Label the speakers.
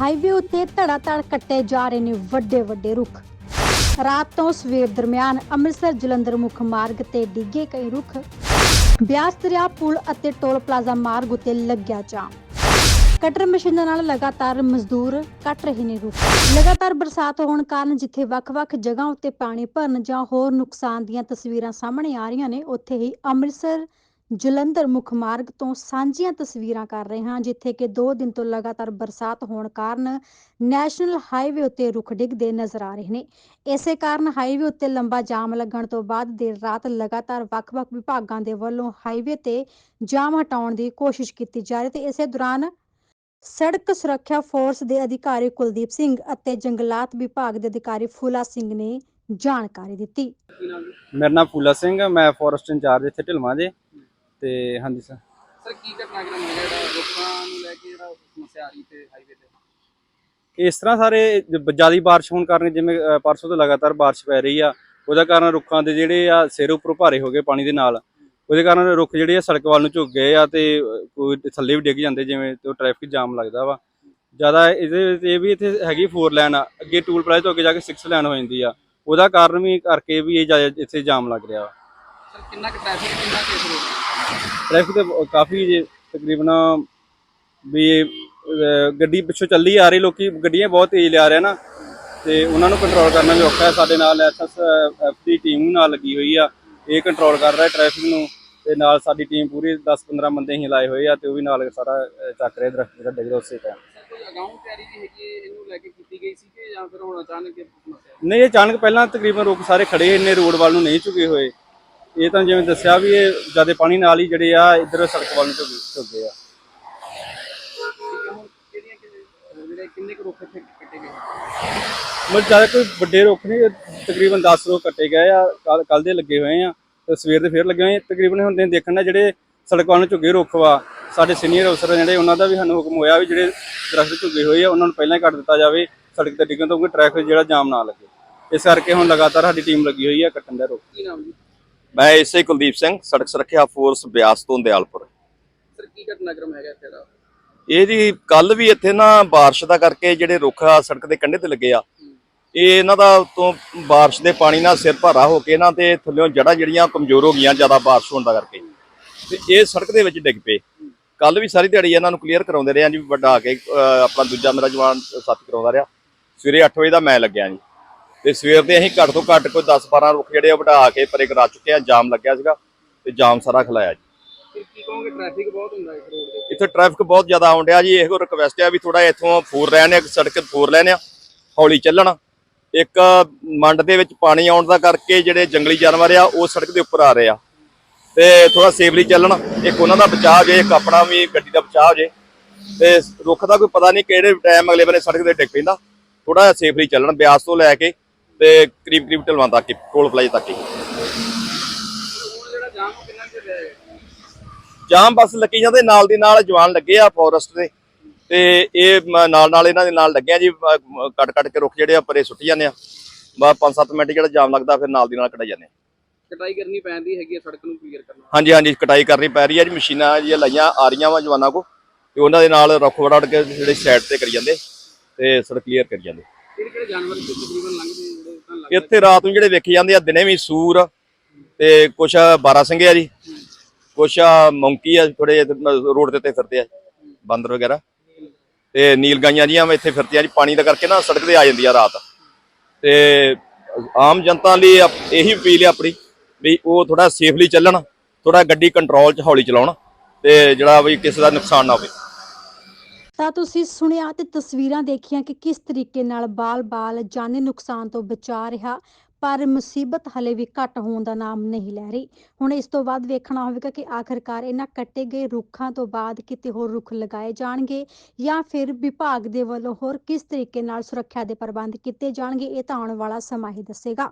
Speaker 1: Highway ਉੱਤੇ ਧੜਾ-ਧੜ ਕੱਟੇ ਜਾ ਰਹੇ ਨੇ ਵੱਡੇ ਵੱਡੇ ਰੁੱਖ। ਰਾਤ ਤੋਂ ਸਵੇਰ ਦਰਮਿਆਨ ਅੰਮ੍ਰਿਤਸਰ, ਜਲੰਧਰ ਮੁੱਖ ਮਾਰਗ ਤੇ ਡਿੱਗੇ ਕਈ ਰੁੱਖ। ਬਿਆਸ ਦਰਿਆ, ਪੁਲ ਅਤੇ ਟੋਲ ਪਲਾਜ਼ਾ ਮਾਰਗ ਉੱਤੇ ਲੱਗਿਆ ਜਾਮ। ਕਟਰ ਮਸ਼ੀਨਾਂ ਨਾਲ ਲਗਾਤਾਰ ਮਜ਼ਦੂਰ ਕੱਟ ਰਹੇ ਨੇ ਰੁੱਖ। ਲਗਾਤਾਰ ਬਰਸਾਤ ਹੋਣ ਕਾਰਨ ਜਿੱਥੇ ਵੱਖ-ਵੱਖ ਜਗ੍ਹਾ ਉੱਤੇ ਪਾਣੀ ਭਰਨ ਜਾਂ ਹੋਰ ਨੁਕਸਾਨ ਦੀਆਂ ਤਸਵੀਰਾਂ ਸਾਹਮਣੇ ਆ ਰਹੀਆਂ ਨੇ, ਉੱਥੇ ਹੀ ਅੰਮ੍ਰਿਤਸਰ ਜਲੰਧਰ ਮੁੱਖ ਮਾਰਗ ਤੋਂ ਸਾਂਝੀਆਂ ਤਸਵੀਰਾਂ ਕਰ ਰਹੇ ਹਾਂ, ਜਿੱਥੇ ਕਿ 2 ਦਿਨ ਤੋਂ ਲਗਾਤਾਰ ਬਰਸਾਤ ਹੋਣ ਕਾਰਨ ਨੈਸ਼ਨਲ ਹਾਈਵੇ ਉੱਤੇ ਰੁੱਖ ਡਿੱਗਦੇ ਨਜ਼ਰ ਆ ਰਹੇ ਨੇ। ਇਸੇ ਕਾਰਨ ਹਾਈਵੇ ਉੱਤੇ ਲੰਬਾ ਜਾਮ ਲੱਗਣ ਤੋਂ ਬਾਅਦ ਦੇਰ ਰਾਤ ਲਗਾਤਾਰ ਵੱਖ-ਵੱਖ ਵਿਭਾਗਾਂ ਦੇ ਵੱਲੋਂ ਹਾਈਵੇ ਤੇ ਜਾਮ ਹਟਾਉਣ ਦੀ ਕੋਸ਼ਿਸ਼ ਕੀਤੀ ਜਾ ਰਹੀ ਤੇ ਇਸੇ ਦੌਰਾਨ ਸੜਕ ਸੁਰੱਖਿਆ ਫੋਰਸ ਦੇ ਅਧਿਕਾਰੀ ਕੁਲਦੀਪ ਸਿੰਘ ਅਤੇ ਜੰਗਲਾਤ ਵਿਭਾਗ ਦੇ ਅਧਿਕਾਰੀ ਫੂਲਾ ਸਿੰਘ ਨੇ ਜਾਣਕਾਰੀ ਦਿੱਤੀ।
Speaker 2: ਮੇਰਾ ਨਾਮ ਫੂਲਾ ਸਿੰਘ ਮੈਂ ਫੋਰੈਸਟ ਇੰਚਾਰਜ ਇੱਥੇ ਢਿਲਵਾਂ ਦੇ। ਤੇ ਹਾਂਜੀ ਸਰ।
Speaker 3: ਸਰ ਕੀ ਘਟਨਾਕ੍ਰਮ ਹੈਗਾ ਜਿਹੜਾ ਲੋਕਾਂ ਨੂੰ ਲੈ ਕੇ ਜਿਹੜਾ ਸਮੱਸਿਆ ਆ ਰਹੀ ਤੇ ਹਾਈਵੇ ਤੇ?
Speaker 2: ਇਸ ਤਰ੍ਹਾਂ ਸਾਰੇ ਜ਼ਿਆਦਾ ਬਾਰਿਸ਼ ਹੋਣ ਕਾਰਨ ਜਿਵੇਂ ਪਰਸੋਂ ਤੋਂ ਲਗਾਤਾਰ ਬਾਰਿਸ਼ ਪੈ ਰਹੀ ਆ ਉਹਦਾ ਕਾਰਨ ਰੁੱਖਾਂ ਦੇ ਜਿਹੜੇ ਆ ਸਿਰ ਉੱਪਰੋਂ ਭਾਰੇ ਹੋ ਗਏ ਪਾਣੀ ਦੇ ਨਾਲ। ਉਹਦੇ ਕਾਰਨ ਰੁੱਖ ਜਿਹੜੇ ਆ ਸੜਕ ਵੱਲ ਨੂੰ ਝੁਕ ਗਏ ਆ ਤੇ ਕੋਈ ਥੱਲੇ ਵੀ ਡਿੱਗ ਜਾਂਦੇ ਜਿਵੇਂ ਤੇ ਟ੍ਰੈਫਿਕ ਜਾਮ ਲੱਗਦਾ ਵਾ। ਜ਼ਿਆਦਾ ਇਹਦੇ ਵਿੱਚ ਇਹ ਵੀ ਇੱਥੇ ਹੈਗੀ 4 ਲਾਈਨ ਅੱਗੇ ਟੂਲ ਪਲਾਜ਼ਾ ਤੋਂ ਅੱਗੇ ਜਾ ਕੇ 6 ਲਾਈਨ ਹੋ ਜਾਂਦੀ ਆ। ਉਹਦਾ ਕਾਰਨ ਵੀ ਕਰਕੇ ਵੀ ਇਹ ਜ਼ਿਆਦਾ ਇੱਥੇ ਜਾਮ ਲੱਗ ਰਿਹਾ ਵਾ।
Speaker 3: ਕਿੰਨਾ ਕੁ ਟ੍ਰੈਫਿਕ ਕਿੰਨਾ ਕੇਸ ਹੋ
Speaker 2: ਟ੍ਰੈਫਿਕ ਤੇ ਕਾਫੀ ਜੇ ਤਕਰੀਬਨ ਵੀ ਅਹ, ਗੱਡੀ ਪਿੱਛੋਂ ਚੱਲੀ ਆ ਰਹੀ ਲੋਕੀ ਗੱਡੀਆਂ ਬਹੁਤ ਤੇਜ਼ ਲਿਆ ਰਹੇ ਨਾ। ਤੇ ਉਹਨਾਂ ਨੂੰ ਕੰਟਰੋਲ ਕਰਨਾ ਵੀ ਔਖਾ ਹੈ। ਸਾਡੇ ਨਾਲ ਐਸਐਸਐਫ ਦੀ ਟੀਮ ਨਾਲ ਲੱਗੀ ਹੋਈ ਆ। ਇਹ ਕੰਟਰੋਲ ਕਰ ਰਿਹਾ ਟ੍ਰੈਫਿਕ ਨੂੰ। ਤੇ ਨਾਲ ਸਾਡੀ ਟੀਮ ਪੂਰੀ 10-15 ਬੰਦੇ ਹੀ ਲਾਏ ਹੋਏ ਆ ਤੇ ਉਹ ਵੀ ਨਾਲ ਸਾਰਾ ਅਹ, ਚੱਕ ਰਹੇ ਦਰਖਤ ਜਿਹੜਾ ਡਿੱਗਦਾ ਉਸੇ ਟਾਈਮ
Speaker 3: ਸਰ ਕੋਈ ਅਗਾਊਂ ਤਿਆਰੀ ਜੀ ਹੈਗੀ ਹੈ ਇਹਨੂੰ ਲੈ ਕੇ ਕੀਤੀ ਗਈ ਸੀ ਕਿ ਜਾਂ ਫਿਰ ਹੁਣ ਅਚਾਨਕ ਇਹ ਸਮੱਸਿਆ
Speaker 2: ਨਹੀਂ ਇਹ ਅਚਾਨਕ ਪਹਿਲਾਂ ਤਕਰੀਬਨ ਰੁੱਖ ਸਾਰੇ ਖੜੇ ਇੰਨੇ ਰੋਡ ਵੱਲ ਨੂੰ ਨਹੀਂ ਝੁਕੇ ਹੋਏ। ਇਹ ਤਾਂ ਜਿਵੇਂ ਦੱਸਿਆ ਵੀ ਇਹ ਜਿਆਦੇ ਪਾਣੀ ਨਾਲ ਹੀ ਜਿਹੜੇ ਆ ਇੱਧਰ ਸੜਕ ਵੱਲ ਨੂੰ ਝੁਕੇ ਝੁਕੇ ਆ।
Speaker 3: ਕਿੰਨੇ ਕੁ ਰੁੱਖ ਇੱਥੇ ਕੱਟੇ ਗਏ
Speaker 2: ਮਤਲਬ ਜ਼ਿਆਦਾ ਕੋਈ ਵੱਡੇ ਰੁੱਖ ਨਹੀਂ, ਤਕਰੀਬਨ 10 ਰੁੱਖ ਕੱਟੇ ਗਏ ਆ ਕੱਲ ਦੇ ਲੱਗੇ ਹੋਏ ਆ ਤੇ ਸਵੇਰ ਦੇ ਫੇਰ ਲੱਗੇ ਹੋਏ ਤਕਰੀਬਨ ਹੁਣ ਦੇਖਣ ਦਾ ਜਿਹੜੇ ਸੜਕ ਵੱਲ ਨੂੰ ਝੁੱਗੇ ਰੁੱਖ ਵਾ, ਸਾਡੇ ਸੀਨੀਅਰ ਅਫਸਰ ਜਿਹੜੇ, ਉਹਨਾਂ ਦਾ ਵੀ ਸਾਨੂੰ ਹੁਕਮ ਹੋਇਆ ਵੀ ਜਿਹੜੇ ਦਰਖਤ ਝੁੱਗੇ ਹੋਏ ਆ, ਉਹਨਾਂ ਨੂੰ ਪਹਿਲਾਂ ਹੀ ਕੱਟ ਦਿੱਤਾ ਜਾਵੇ, ਸੜਕ ਤੇ ਡਿੱਗਣ ਤੋਂ ਕੋਈ ਟ੍ਰੈਫਿਕ ਜਿਹੜਾ ਜਾਮ ਨਾ ਲੱਗੇ। ਇਸ ਕਰਕੇ ਹੁਣ ਲਗਾਤਾਰ ਸਾਡੀ ਟੀਮ ਲੱਗੀ ਹੋਈ ਆ ਕੱਟਣ ਦਾ ਰੁੱਖ।
Speaker 3: ਕੀ ਨਾਮ ਜੀ?
Speaker 4: ਮੈਂ ਇਸੇ ਕੁਲਦੀਪ ਸਿੰਘ ਸੜਕ ਸੁਰੱਖਿਆ ਫੋਰਸ ਬਿਆਸ ਤੋਂ ਦਿਆਲਪੁਰ।
Speaker 3: ਸਰ ਕੀ ਘਟਨਾਕ੍ਰਮ ਹੈਗਾ ਇੱਥੇ ਦਾ?
Speaker 4: ਇਹ ਜੀ ਕੱਲ ਵੀ ਇੱਥੇ ਨਾ ਬਾਰਿਸ਼ ਦਾ ਕਰਕੇ ਜਿਹੜੇ ਰੁੱਖ ਆ ਸੜਕ ਦੇ ਕੰਢੇ ਤੇ ਲੱਗੇ ਆ ਇਹ ਇਹਨਾਂ ਦਾ ਤੋਂ ਬਾਰਿਸ਼ ਦੇ ਪਾਣੀ ਨਾਲ ਸਿਰ ਭਾਰਾ ਹੋ ਕੇ ਇਹਨਾਂ ਤੇ ਥੱਲਿਓਂ ਜੜਾਂ ਜਿਹੜੀਆਂ ਕਮਜ਼ੋਰ ਹੋ ਗਈਆਂ ਜ਼ਿਆਦਾ ਬਾਰਿਸ਼ ਹੋਣ ਦਾ ਕਰਕੇ। ਤੇ ਇਹ ਸੜਕ ਦੇ ਵਿੱਚ ਡਿੱਗ ਪਏ। ਕੱਲ ਵੀ ਸਾਰੀ ਦਿਹਾੜੀ ਇਹਨਾਂ ਨੂੰ ਕਲੀਅਰ ਕਰਾਉਂਦੇ ਰਹੇ ਆ ਜੀ ਵੱਡਾ ਕੇ ਅਹ, ਆਪਣਾ ਦੂਜਾ ਮੇਰਾ ਜਵਾਨ ਸਾਥੀ ਕਰਾਉਂਦਾ ਰਿਹਾ। ਸਵੇਰੇ 8 ਵਜੇ ਦਾ ਮੈਂ ਲੱਗਿਆ ਜੀ। ਤੇ ਸਵੇਰ ਦੇ ਅਸੀਂ ਘੱਟ ਤੋਂ ਘੱਟ ਕੋਈ 10 12 ਰੁੱਖ ਜਿਹੜੇ ਆ ਵਢਾ ਕੇ ਪਰੇ ਕਰਾ ਚੁੱਕੇ ਆ ਜਾਮ ਲੱਗਿਆ ਸੀਗਾ ਤੇ ਜਾਮ ਸਾਰਾ ਖਲਾਇਆ ਜੀ।
Speaker 3: ਕੀ ਕਹੋਗੇ ਟ੍ਰੈਫਿਕ ਬਹੁਤ ਹੁੰਦਾ ਇਸ ਰੋਡ ਤੇ
Speaker 4: ਇੱਥੇ ਟ੍ਰੈਫਿਕ ਬਹੁਤ ਜ਼ਿਆਦਾ ਆਉਣ ਡਿਆ ਜੀ ਇਹੋ ਰਿਕਵੈਸਟ ਹੈ ਵੀ ਥੋੜਾ ਇੱਥੋਂ ਫੋਰ ਲੈਣ ਇੱਕ ਸੜਕ ਫੋਰ ਲੈਣ ਆ ਹੌਲੀ ਚੱਲਣ। ਇੱਕ ਮੰਡ ਦੇ ਵਿੱਚ ਪਾਣੀ ਆਉਣ ਦਾ ਕਰਕੇ ਜਿਹੜੇ ਜੰਗਲੀ ਜਾਨਵਰ ਆ ਉਹ ਸੜਕ ਦੇ ਉੱਪਰ ਆ ਰਹੇ ਆ। ਤੇ ਥੋੜਾ ਸੇਫਲੀ ਚੱਲਣ ਇੱਕ ਉਹਨਾਂ ਦਾ ਬਚਾਅ ਜੇ ਇੱਕ ਆਪਣਾ ਵੀ ਗੱਡੀ ਦਾ ਬਚਾਅ ਜੇ। ਤੇ ਰੁੱਖ ਦਾ ਕੋਈ ਪਤਾ ਨਹੀਂ ਕਿਹੜੇ ਟਾਈਮ ਅਗਲੇ ਬੰਨੇ ਸੜਕ ਤੇ ਡਿੱਗ ਪੈਂਦਾ। ਥੋੜਾ ਸੇਫਲੀ ਚੱਲਣ ਬਿਆਸ ਤੋਂ ਲੈ ਕੇ ਤੇ ਕਰੀਬ ਕਰੀਬ ਢਲਵਾਂ ਤੱਕ ਹੀ, ਟੋਲ ਪਲਾਜ਼ੇ ਤੱਕ ਹੀ।
Speaker 3: ਜਾਮ
Speaker 4: ਬਸ ਲੱਗੀ ਜਾਂਦੇ ਨਾਲ ਦੀ ਨਾਲ ਜਵਾਨ ਲੱਗੇ ਆ ਫੋਰੈਸਟ ਦੇ। ਤੇ ਇਹ ਨਾਲ ਨਾਲ ਇਹਨਾਂ ਦੇ ਨਾਲ ਲੱਗਿਆ ਜੀ ਕੱਟ ਕੱਟ ਕੇ ਰੁੱਖ ਜਿਹੜੇ ਆ ਪਰੇ ਸੁੱਟ ਜਾਂਦੇ ਆ। ਬਸ 5-7 ਮਿੰਟ ਜਿਹੜਾ ਜਾਮ ਲੱਗਦਾ ਫਿਰ ਨਾਲ ਦੀ ਨਾਲ ਕਟਾਈ ਜਾਂਦੇ।
Speaker 3: ਕਟਾਈ ਕਰਨੀ ਪੈਂਦੀ ਹੈਗੀ ਸੜਕ ਨੂੰ ਕਲੀਅਰ ਕਰਨਾ।
Speaker 4: ਹਾਂਜੀ ਹਾਂਜੀ ਕਟਾਈ ਕਰਨੀ ਪੈ ਰਹੀ ਹੈ ਜੀ ਮਸ਼ੀਨਾਂ ਜਿਹੜੀਆਂ ਲਾਈਆਂ ਆ ਰਹੀਆਂ ਵਾ ਜਵਾਨਾਂ ਕੋ। ਤੇ ਉਹਨਾਂ ਦੇ ਨਾਲ ਰੁੱਖ ਵੜੜ ਕੇ ਜਿਹੜੇ ਸਾਈਡ ਤੇ ਕਰੀ ਜਾਂਦੇ ਤੇ ਸੜਕ ਕਲੀਅਰ ਕਰੀ ਜਾਂਦੇ।
Speaker 3: ਕਿਹੜੇ ਕਿਹੜੇ ਜਾਨਵਰ ਇੱਥੇ ਤਕਰੀਬਨ ਲੰਘਦੇ ਜਿਹੜੇ ਤਾਂ ਲੱਗਦੇ
Speaker 4: ਇੱਥੇ ਰਾਤ ਨੂੰ ਜਿਹੜੇ ਵੇਖੇ ਜਾਂਦੇ ਆ, ਦਿਨੇ ਵੀ ਸੂਰ ਤੇ ਕੁਛ ਬਾਰਾ ਸਿੰਘੇ ਆ ਜੀ। ਕੁਛ ਮੌਂਕੀ ਆ ਥੋੜੇ ਰੋਡ ਦੇ ਉੱਤੇ ਫਿਰਦੇ ਆ ਬਾਂਦਰ ਵਗੈਰਾ। ਤੇ ਨੀਲ ਗਾਈਆਂ ਜੀਆਂ ਇੱਥੇ ਫਿਰਦੀਆਂ ਜੀ, ਪਾਣੀ ਦਾ ਕਰਕੇ ਨਾ ਸੜਕ ਤੇ ਆ ਜਾਂਦੀ ਆ ਰਾਤ। ਤੇ ਆਮ ਜਨਤਾ ਲਈ ਇਹੀ ਅਪੀਲ ਹੈ ਆਪਣੀ, ਵੀ ਉਹ ਥੋੜਾ ਸੇਫਲੀ ਚੱਲਣ ਥੋੜਾ ਗੱਡੀ ਕੰਟਰੋਲ 'ਚ ਹੌਲੀ ਚਲਾਉਣ, ਤੇ ਜਿਹੜਾ ਵੀ ਕਿਸੇ ਦਾ ਨੁਕਸਾਨ ਨਾ ਹੋਵੇ।
Speaker 1: ਤਾਂ ਤੁਸੀਂ ਸੁਣਿਆ ਤੇ ਤਸਵੀਰਾਂ ਦੇਖੀਆਂ ਕਿ ਕਿਸ ਤਰੀਕੇ ਨਾਲ ਬਾਲ-ਬਾਲ ਜਾਨੀ ਨੁਕਸਾਨ ਤੋਂ ਬਚਾ ਰਿਹਾ, ਪਰ ਮੁਸੀਬਤ ਹਲੇ ਵੀ ਘੱਟ ਹੋਣ ਦਾ ਨਾਮ ਨਹੀਂ ਲੈ ਰਹੀ। ਹੁਣ ਇਸ ਤੋਂ ਬਾਅਦ ਵੇਖਣਾ ਹੋਵੇਗਾ ਕਿ ਆਖਰਕਾਰ ਇਹਨਾਂ ਕੱਟੇ ਗਏ ਰੁੱਖਾਂ ਤੋਂ ਬਾਅਦ ਕਿਤੇ ਹੋਰ ਰੁੱਖ ਲਗਾਏ ਜਾਣਗੇ ਜਾਂ ਫਿਰ ਵਿਭਾਗ ਦੇ ਵੱਲੋਂ ਹੋਰ ਕਿਸ ਤਰੀਕੇ ਨਾਲ ਸੁਰੱਖਿਆ ਦੇ ਪ੍ਰਬੰਧ ਕੀਤੇ ਜਾਣਗੇ, ਇਹ ਤਾਂ ਆਉਣ ਵਾਲਾ ਸਮਾਂ ਹੀ ਦੱਸੇਗਾ।